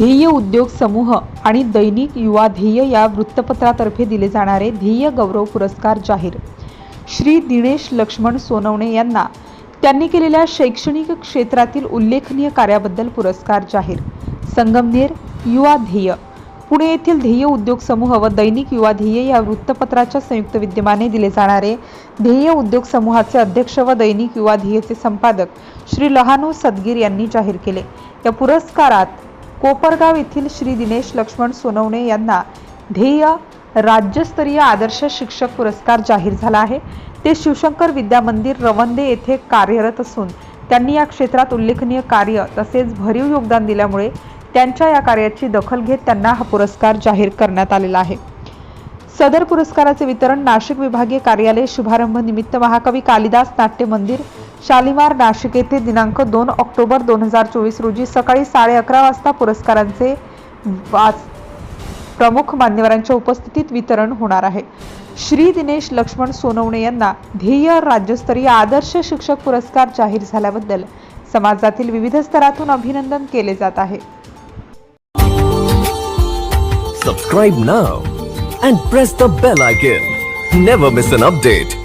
ध्येय उद्योग समूह आणि दैनिक युवा ध्येय या वृत्तपत्रातर्फे दिले जाणारे ध्येय गौरव पुरस्कार जाहीर. श्री दिनेश लक्ष्मण सोनवणे यांना त्यांनी केलेल्या शैक्षणिक क्षेत्रातील उल्लेखनीय कार्याबद्दल पुरस्कार जाहीर. संगमनेर युवा ध्येय. पुणे येथील ध्येय उद्योग समूह व दैनिक युवा ध्येय या वृत्तपत्राच्या संयुक्त विद्यमाने दिले जाणारे ध्येय उद्योग समूहाचे अध्यक्ष व दैनिक युवा ध्येयचे संपादक श्री लहानू सदगीर यांनी जाहीर केले. या पुरस्कारात कोपरगाव येथील श्री दिनेश लक्ष्मण सोनवणे यांना ध्येय राज्यस्तरीय आदर्श शिक्षक पुरस्कार जाहीर झाला आहे. ते शिवशंकर विद्या मंदिर रवंदे येथे कार्यरत असून त्यांनी या क्षेत्रात उल्लेखनीय कार्य तसेच भरीव योगदान दिल्यामुळे त्यांच्या या कार्याची दखल घेत त्यांना हा पुरस्कार जाहीर करण्यात आलेला आहे. सदर पुरस्काराचे वितरण नाशिक विभागीय कार्यालय शुभारंभ निमित्त महाकवी कालिदास नाट्य मंदिर शालिमार नाशिक येथे दिनांक दोन ऑक्टोबर दोन हजार चोवीस रोजी सकाळी साडे अकरा वाजता पुरस्कारांचे वाच प्रमुख मान्यवरांच्या उपस्थितीत वितरण होणार आहे. श्री दिनेश लक्ष्मण सोनवणे यांना ध्येय राज्यस्तरीय आदर्श शिक्षक पुरस्कार जाहीर झाल्याबद्दल समाजातील विविध स्तरातून अभिनंदन केले जात आहे. Subscribe now and press the bell icon never miss an update